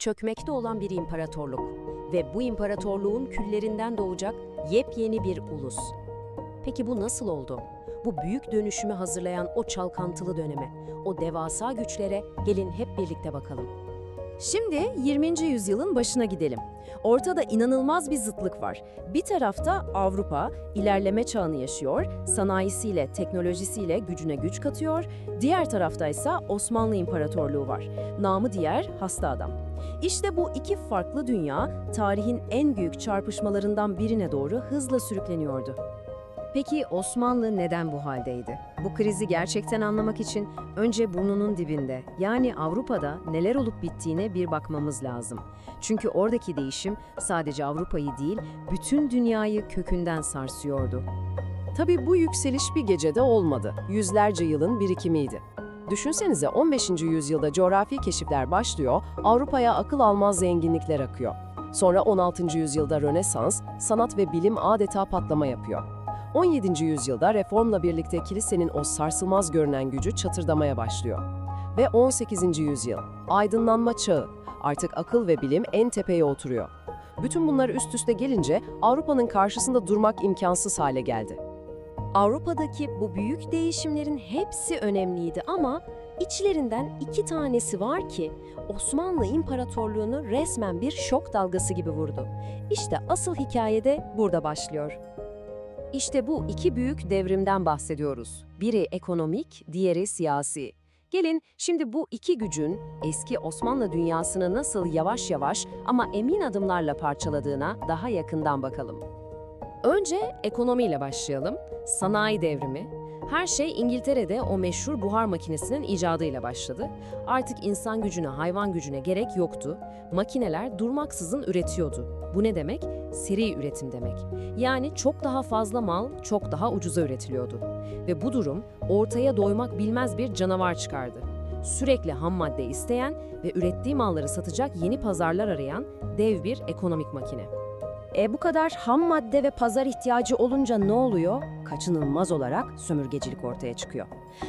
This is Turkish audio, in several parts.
çökmekte olan bir imparatorluk ve bu imparatorluğun küllerinden doğacak yepyeni bir ulus. Peki bu nasıl oldu? Bu büyük dönüşümü hazırlayan o çalkantılı döneme, o devasa güçlere gelin hep birlikte bakalım. Şimdi 20. yüzyılın başına gidelim. Ortada inanılmaz bir zıtlık var. Bir tarafta Avrupa ilerleme çağını yaşıyor, sanayisiyle, teknolojisiyle gücüne güç katıyor. Diğer tarafta ise Osmanlı İmparatorluğu var. Namı diğer hasta adam. İşte bu iki farklı dünya tarihin en büyük çarpışmalarından birine doğru hızla sürükleniyordu. Peki Osmanlı neden bu haldeydi? Bu krizi gerçekten anlamak için önce burnunun dibinde yani Avrupa'da neler olup bittiğine bir bakmamız lazım. Çünkü oradaki değişim sadece Avrupa'yı değil bütün dünyayı kökünden sarsıyordu. Tabii bu yükseliş bir gecede olmadı. Yüzlerce yılın birikimiydi. Düşünsenize 15. yüzyılda coğrafi keşifler başlıyor, Avrupa'ya akıl almaz zenginlikler akıyor. Sonra 16. yüzyılda Rönesans, sanat ve bilim adeta patlama yapıyor. 17. yüzyılda reformla birlikte kilisenin o sarsılmaz görünen gücü çatırdamaya başlıyor. Ve 18. yüzyıl, aydınlanma çağı. Artık akıl ve bilim en tepeye oturuyor. Bütün bunlar üst üste gelince Avrupa'nın karşısında durmak imkansız hale geldi. Avrupa'daki bu büyük değişimlerin hepsi önemliydi ama içlerinden iki tanesi var ki Osmanlı İmparatorluğunu resmen bir şok dalgası gibi vurdu. İşte asıl hikayede burada başlıyor. İşte bu iki büyük devrimden bahsediyoruz. Biri ekonomik, diğeri siyasi. Gelin şimdi bu iki gücün eski Osmanlı dünyasını nasıl yavaş yavaş ama emin adımlarla parçaladığına daha yakından bakalım. Önce ekonomiyle başlayalım. Sanayi devrimi. Her şey İngiltere'de o meşhur buhar makinesinin icadıyla başladı. Artık insan gücüne, hayvan gücüne gerek yoktu. Makineler durmaksızın üretiyordu. Bu ne demek? Seri üretim demek. Yani çok daha fazla mal çok daha ucuza üretiliyordu. Ve bu durum ortaya doymak bilmez bir canavar çıkardı. Sürekli ham madde isteyen ve ürettiği malları satacak yeni pazarlar arayan dev bir ekonomik makine. E bu kadar ham madde ve pazar ihtiyacı olunca ne oluyor? Kaçınılmaz olarak sömürgecilik ortaya çıkıyor.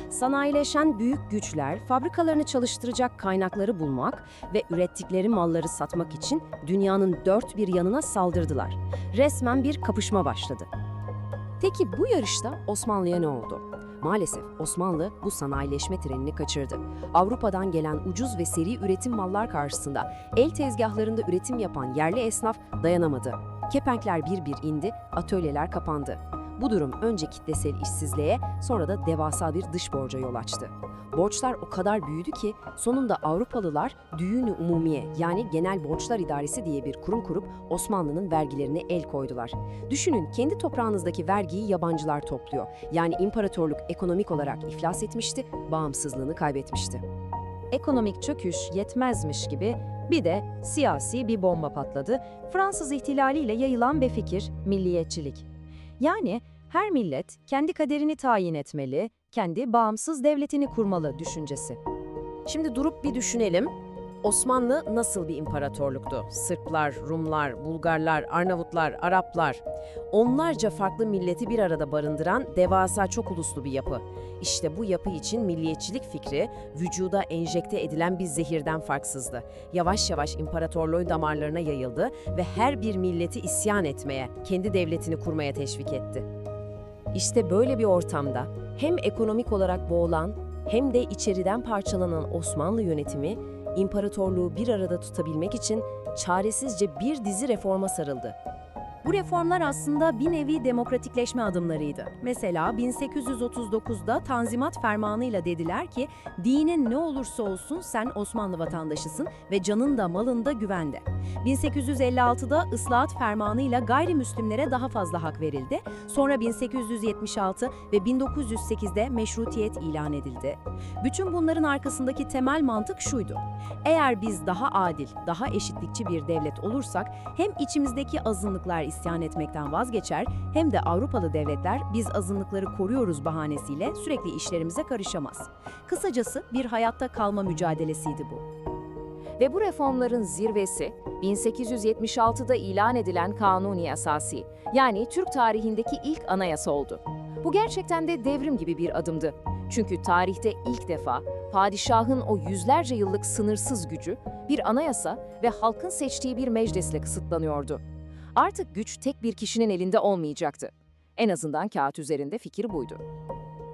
Sanayileşen büyük güçler fabrikalarını çalıştıracak kaynakları bulmak ve ürettikleri malları satmak için dünyanın dört bir yanına saldırdılar. Resmen bir kapışma başladı. Peki bu yarışta Osmanlı'ya ne oldu? Maalesef Osmanlı bu sanayileşme trenini kaçırdı. Avrupa'dan gelen ucuz ve seri üretim mallar karşısında el tezgahlarında üretim yapan yerli esnaf dayanamadı. Kepenkler bir bir indi, atölyeler kapandı. Bu durum önce kitlesel işsizliğe, sonra da devasa bir dış borca yol açtı. Borçlar o kadar büyüdü ki sonunda Avrupalılar Düğünü Umumiye yani Genel Borçlar İdaresi diye bir kurum kurup Osmanlı'nın vergilerine el koydular. Düşünün kendi toprağınızdaki vergiyi yabancılar topluyor. Yani imparatorluk ekonomik olarak iflas etmişti, bağımsızlığını kaybetmişti. Ekonomik çöküş yetmezmiş gibi bir de siyasi bir bomba patladı. Fransız ihtilaliyle yayılan bir fikir, milliyetçilik. Yani her millet kendi kaderini tayin etmeli, kendi bağımsız devletini kurmalı düşüncesi. Şimdi durup bir düşünelim. Osmanlı nasıl bir imparatorluktu? Sırplar, Rumlar, Bulgarlar, Arnavutlar, Araplar. Onlarca farklı milleti bir arada barındıran devasa çok uluslu bir yapı. İşte bu yapı için milliyetçilik fikri vücuda enjekte edilen bir zehirden farksızdı. Yavaş yavaş imparatorluğun damarlarına yayıldı ve her bir milleti isyan etmeye, kendi devletini kurmaya teşvik etti. İşte böyle bir ortamda hem ekonomik olarak boğulan hem de içeriden parçalanan Osmanlı yönetimi imparatorluğu bir arada tutabilmek için çaresizce bir dizi reforma sarıldı. Bu reformlar aslında bir nevi demokratikleşme adımlarıydı. Mesela 1839'da Tanzimat Fermanı'yla dediler ki, dinin ne olursa olsun sen Osmanlı vatandaşısın ve canın da malın da güvende. 1856'da Islahat Fermanı'yla gayrimüslimlere daha fazla hak verildi. Sonra 1876 ve 1908'de meşrutiyet ilan edildi. Bütün bunların arkasındaki temel mantık şuydu. Eğer biz daha adil, daha eşitlikçi bir devlet olursak hem içimizdeki azınlıklar isyan etmekten vazgeçer hem de Avrupalı devletler biz azınlıkları koruyoruz bahanesiyle sürekli işlerimize karışamaz. Kısacası bir hayatta kalma mücadelesiydi bu. Ve bu reformların zirvesi 1876'da ilan edilen Kanuni Esasi, yani Türk tarihindeki ilk anayasa oldu. Bu gerçekten de devrim gibi bir adımdı. Çünkü tarihte ilk defa padişahın o yüzlerce yıllık sınırsız gücü bir anayasa ve halkın seçtiği bir meclisle kısıtlanıyordu. Artık güç tek bir kişinin elinde olmayacaktı. En azından kağıt üzerinde fikir buydu.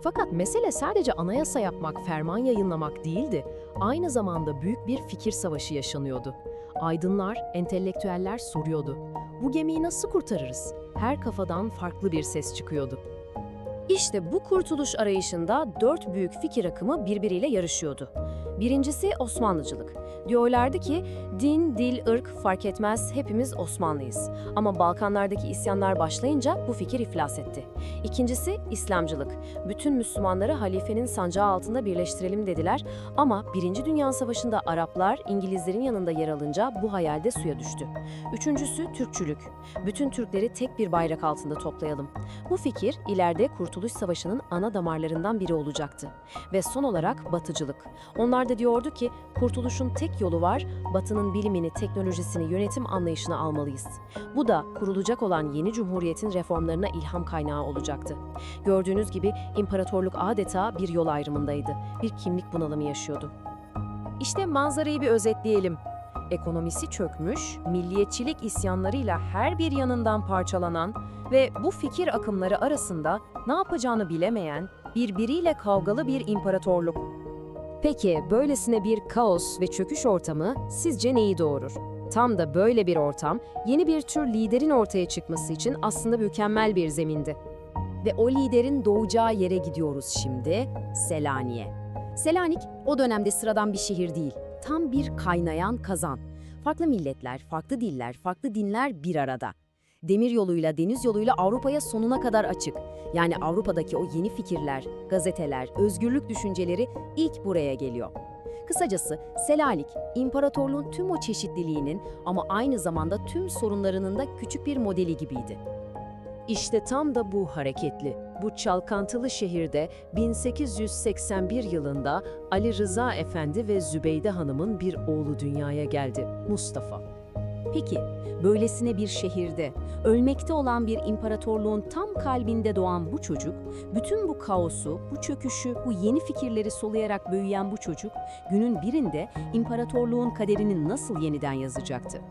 Fakat mesele sadece anayasa yapmak, ferman yayınlamak değildi. Aynı zamanda büyük bir fikir savaşı yaşanıyordu. Aydınlar, entelektüeller soruyordu. Bu gemiyi nasıl kurtarırız? Her kafadan farklı bir ses çıkıyordu. İşte bu kurtuluş arayışında dört büyük fikir akımı birbiriyle yarışıyordu. Birincisi Osmanlıcılık. Diyorlardı ki din, dil, ırk fark etmez hepimiz Osmanlıyız. Ama Balkanlardaki isyanlar başlayınca bu fikir iflas etti. İkincisi İslamcılık. Bütün Müslümanları halifenin sancağı altında birleştirelim dediler ama Birinci Dünya Savaşı'nda Araplar İngilizlerin yanında yer alınca bu hayalde suya düştü. Üçüncüsü Türkçülük. Bütün Türkleri tek bir bayrak altında toplayalım. Bu fikir ileride Kurtuluş Savaşı'nın ana damarlarından biri olacaktı. Ve son olarak batıcılık. Onlar da diyordu ki kurtuluşun tek yolu var, batının bilimini, teknolojisini, yönetim anlayışını almalıyız. Bu da kurulacak olan yeni cumhuriyetin reformlarına ilham kaynağı olacaktı. Gördüğünüz gibi imparatorluk adeta bir yol ayrımındaydı. Bir kimlik bunalımı yaşıyordu. İşte manzarayı bir özetleyelim. Ekonomisi çökmüş, milliyetçilik isyanlarıyla her bir yanından parçalanan ve bu fikir akımları arasında ne yapacağını bilemeyen, birbiriyle kavgalı bir imparatorluk. Peki böylesine bir kaos ve çöküş ortamı sizce neyi doğurur? Tam da böyle bir ortam yeni bir tür liderin ortaya çıkması için aslında mükemmel bir zemindi. Ve o liderin doğacağı yere gidiyoruz şimdi, Selanik'e. Selanik o dönemde sıradan bir şehir değil, tam bir kaynayan kazan. Farklı milletler, farklı diller, farklı dinler bir arada. Demir yoluyla, deniz yoluyla Avrupa'ya sonuna kadar açık. Yani Avrupa'daki o yeni fikirler, gazeteler, özgürlük düşünceleri ilk buraya geliyor. Kısacası Selanik, imparatorluğun tüm o çeşitliliğinin ama aynı zamanda tüm sorunlarının da küçük bir modeli gibiydi. İşte tam da bu hareketli, bu çalkantılı şehirde 1881 yılında Ali Rıza Efendi ve Zübeyde Hanım'ın bir oğlu dünyaya geldi, Mustafa. Peki, böylesine bir şehirde, ölmekte olan bir imparatorluğun tam kalbinde doğan bu çocuk, bütün bu kaosu, bu çöküşü, bu yeni fikirleri soluyarak büyüyen bu çocuk, günün birinde imparatorluğun kaderini nasıl yeniden yazacaktı?